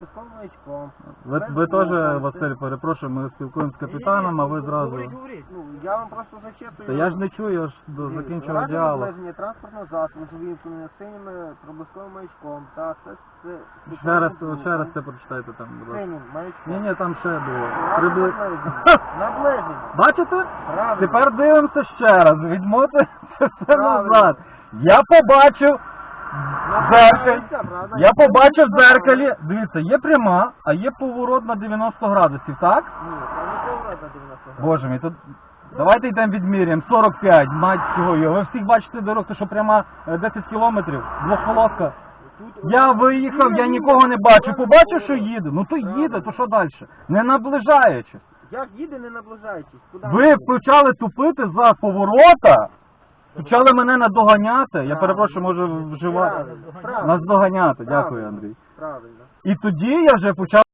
Маячком. Ви, ви теж. Василь, перепрошую, ми спілкуємося з капітаном, а ви зразу. Говоріть, говоріть. Ну, я вам просто зачитую. Та я ж не чую, я ж до- раді діалог. обмеження транспортного засобу з увімкненими синіми проблисковим маячком та це, це Ще раз, ще раз це прочитайте там, будь ласка. Синім маячком. Ні, ні, там ще було. Прибли... Наближення. Бачите? Правильно. Тепер дивимося ще раз. Відмотуємо це все Правильно. назад. Я побачив правда? Я побачив в дзеркалі. Дивіться, є пряма, а є поворот на 90 градусів, так? Ні, це не поворот на 90 градусів. Боже мій, тут. Давайте йдемо відміряємо. 45, мать цього його. Ви всіх бачите дорогу, що пряма е, 10 кілометрів, двохполоска. Я виїхав, я нікого не бачу. Побачив, що їде. Ну то їде, то що далі? Не наближаючись. Як їде, не наближаючись? Куди Ви почали тупити за поворота, почали мене надоганяти. Я перепрошую, може вживати. Правильно, правильно. Нас доганяти, дякую, Андрій. Правильно. І тоді я вже почав